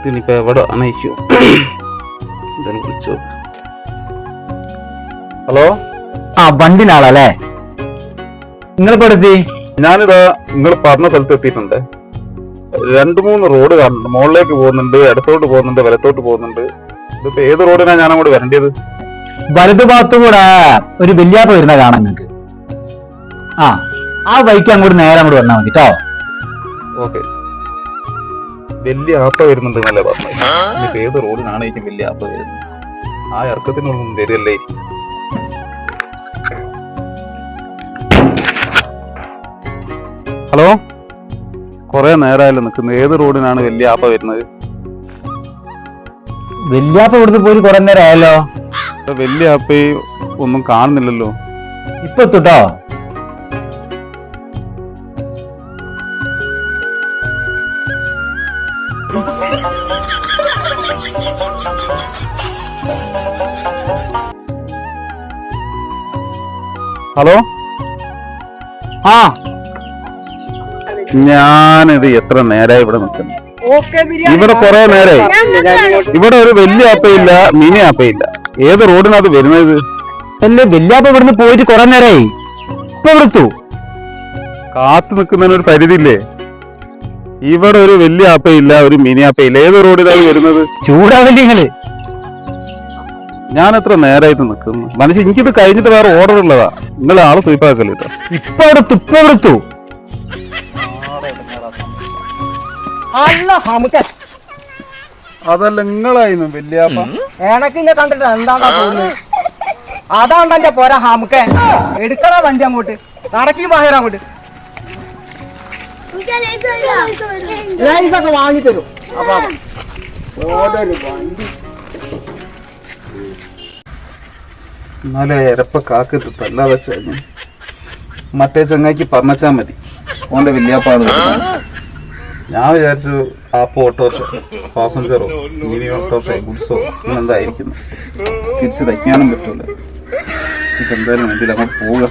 ഇതിനിപ്പോ എവിടെ അണയിക്കും? ഇതിനെ വിളിച്ചു? ഹലോ? ആ വണ്ടിന്റെ ആളല്ലേ നിങ്ങളിപ്പോ എടുത്തി ഞാനിതാ നിങ്ങൾ പറഞ്ഞ സ്ഥലത്ത് എത്തിയിട്ടുണ്ട്. രണ്ട് മൂന്ന് റോഡ് കാണുന്നുണ്ട് മുകളിലേക്ക് പോകുന്നുണ്ട് ഇടത്തോട്ട് പോകുന്നുണ്ട് വലത്തോട്ട് പോകുന്നുണ്ട്. ഇതിപ്പോ ഏത് റോഡിനാ ഞാൻ അങ്ങോട്ട് വരേണ്ടത്? വലതു ഭാഗത്തു കൂടെ ഒരു വലിയ വരുന്ന കാണാൻ നിങ്ങക്ക് ആ ആ ബൈക്ക് അങ്ങോട്ട് നേരെ അങ്ങോട്ട് വന്നാൽ മതി കേട്ടോ ഓക്കെ. വലിയ ആപ്പ വരുന്നുണ്ട് എന്നല്ലേ പറഞ്ഞു ഇനിയിപ്പോ ഏത് റോഡിനാണ് എനിക്ക് വലിയ ആപ്പ വരുന്നത്? ആ ഇറക്കത്തിനൊന്നും വരില്ലേ? ഹലോ? കൊറേ നേരമായാലും നിൽക്കുന്നത് ഏത് റോഡിനാണ് വലിയ ആപ്പ വരുന്നത്? വലിയ ആപ്പ ഇവിടുന്ന് പോയി കുറെ നേരം ആയല്ലോ വലിയ ആപ്പ ഒന്നും കാണുന്നില്ലല്ലോ. ഇപ്പൊ എത്തുട്ടോ? ഹലോ? ആ. ഞാനിത് എത്ര നേരായി ഇവിടെ നിൽക്കുന്നു. ഇവിടെ കുറെ നേരായി. ഇവിടെ ഒരു വലിയ ആപ്പയില്ല മിനി ആപ്പയില്ല ഏത് റോഡിനകത്ത് വരുന്നത് അല്ലേ വല്യാപ്പ ഇവിടുന്ന് പോയിട്ട് കുറെ നേരായി. ഇപ്പൊ ഇവിടെ കാത്തു നിൽക്കുന്നതിന് ഒരു പരിധിയില്ലേ? ഇവിടെ ഒരു വലിയ ആപ്പയില്ല ഒരു മിനി ആപ്പയില്ല. ഏത് റോഡിലാണ് വരുന്നത്? ചൂടാവില്ലേ നിങ്ങൾ ഞാൻ എത്ര നേരായിട്ട് നിൽക്കുന്നു. മനുഷ്യ എനിക്കിത് കഴിഞ്ഞിട്ട് വേറെ ഓർഡർ ഉള്ളതാ. നിങ്ങൾ ആൾ സ്വീപ്പാക്കല്ലേ ഇപ്പൊ എടുത്തു ഇപ്പൊ എടുത്തു അതല്ല നിങ്ങളായിരുന്നു വലിയ ആപ്പ. എനക്കിന്നെ കണ്ടിട്ട് എന്താണ്ടാ തോന്നുന്നത് അതാണ്ട് പോരാ ഹാമുക്കെ എടുക്കണ വണ്ടി അങ്ങോട്ട്. നടക്കി ബാഹിര അങ്ങോട്ട്. ലൈസ് ഒക്കെ വാങ്ങി തരും. അപ്പൊ ഓടൊരു വണ്ടി. എന്നാലേ വെച്ചായിരുന്നു. മറ്റേ ചങ്ങായിക്ക് പറഞ്ഞാ മതി. ഓന്റെ വല്യാപ്പാണ് ഞാൻ വിചാരിച്ചു ആപ്പ് ഓട്ടോറിക്ഷ പാസഞ്ചറോ മിനി ഓട്ടോറിക്ഷ ഗുഡ്സോ എന്തായിരിക്കുന്നു തിരിച്ച് തയ്ക്കാനും പറ്റൂല. ഇതെന്തായാലും വേണ്ടിയില്ല അങ്ങോട്ട് പോവുക.